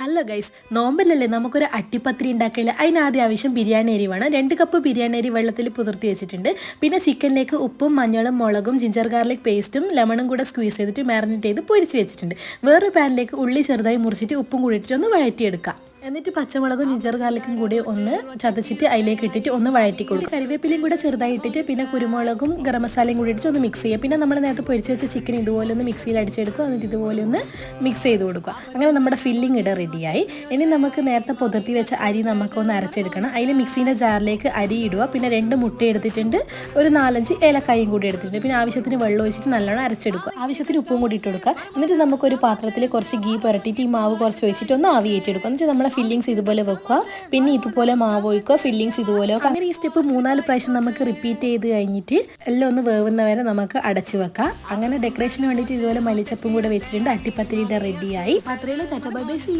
Hello guys നോമ്പലല്ലേ നമുക്കൊരു അട്ടിപ്പത്രി ഉണ്ടാക്കില്ല അതിനാദ്യം ആവശ്യം ബിരിയാണി അരി വേണം രണ്ട് കപ്പ് ബിരിയാണി അരി വെള്ളത്തിൽ പുതിർത്തി വെച്ചിട്ടുണ്ട്. പിന്നെ ചിക്കനിലേക്ക് ഉപ്പും മഞ്ഞളും മുളകും ജിഞ്ചർ ഗാർലിക് പേസ്റ്റും ലെമണും കൂടെ സ്ക്വീസ് ചെയ്തിട്ട് മാറിനേറ്റ് ചെയ്ത് പൊരിച്ച് വെച്ചിട്ടുണ്ട്. വേറൊരു പാനിലേക്ക് ഉള്ളി ചെറുതായി മുറിച്ചിട്ട് ഉപ്പും കൂടിയിട്ട് ഒന്ന് വഴറ്റിയെടുക്കാം. എന്നിട്ട് പച്ചമുളകും ജിഞ്ചർ ഗാർലിക്കും കൂടി ഒന്ന് ചതച്ചിട്ട് അതിലേക്ക് ഇട്ടിട്ട് ഒന്ന് വഴറ്റി കൊടുക്കും കറിവേപ്പിലയും കൂടെ ചെറുതായി ഇട്ടിട്ട് പിന്നെ കുരുമുളകും ഗരം മസാലയും കൂടി ഇട്ടിട്ട് ഒന്ന് മിക്സ് ചെയ്യുക. പിന്നെ നമ്മൾ നേരത്തെ പൊരിച്ച് വെച്ച ചിക്കൻ ഇതുപോലെ ഒന്ന് മിക്സിയിൽ അടിച്ചെടുക്കുക. എന്നിട്ട് ഇതുപോലെ ഒന്ന് മിക്സ് ചെയ്ത് കൊടുക്കുക. അങ്ങനെ നമ്മുടെ ഫില്ലിംഗ് ഇട റെഡിയായി ഇനി നമുക്ക് നേരത്തെ പുതിർത്തി വെച്ച അരി നമുക്കൊന്ന് അരച്ചെടുക്കണം. അതിൽ മിക്സീന്റെ ജാറിലേക്ക് അരി ഇടുക. പിന്നെ രണ്ട് മുട്ട എടുത്തിട്ടുണ്ട്. ഒരു നാലഞ്ച് ഏലക്കായും കൂടി എടുത്തിട്ടുണ്ട്. പിന്നെ ആവശ്യത്തിന് വെള്ളം ഒഴിച്ചിട്ട് നല്ലോണം അരച്ചെടുക്കുക. ആവശ്യത്തിന് ഉപ്പും കൂടി ഇട്ട് കൊടുക്കുക. എന്നിട്ട് നമുക്കൊരു പാത്രത്തിൽ കുറച്ച് ഗീ പുരട്ടിയിട്ട് ഈ മാവ് കുറച്ച് ഒഴിച്ചിട്ട് ഒന്ന് ആവിയേറ്റെടുക്കുക എന്നിട്ട് നമ്മളെ ഫില്ലിങ്സ് ഇതുപോലെ വെക്കുക. പിന്നെ ഇതുപോലെ മാവ് ഒഴിക്കുക ഫില്ലിങ്സ് ഇതുപോലെ വെക്കുക. അങ്ങനെ ഈ സ്റ്റെപ്പ് മൂന്നാൽ പ്രാവശ്യം നമുക്ക് റിപ്പീറ്റ് ചെയ്ത് കഴിഞ്ഞിട്ട് എല്ലാം ഒന്ന് വേവുന്ന വരെ നമുക്ക് അടച്ചു വെക്കാം. അങ്ങനെ ഡെക്കറേഷന് വേണ്ടിയിട്ട് ഇതുപോലെ മല്ലിച്ചപ്പും കൂടെ വെച്ചിട്ടുണ്ട്. അട്ടിപ്പത്തിരിയുടെ റെഡിയായി അത്രയുള്ള ചാറ്റ ബൈ ബൈ സി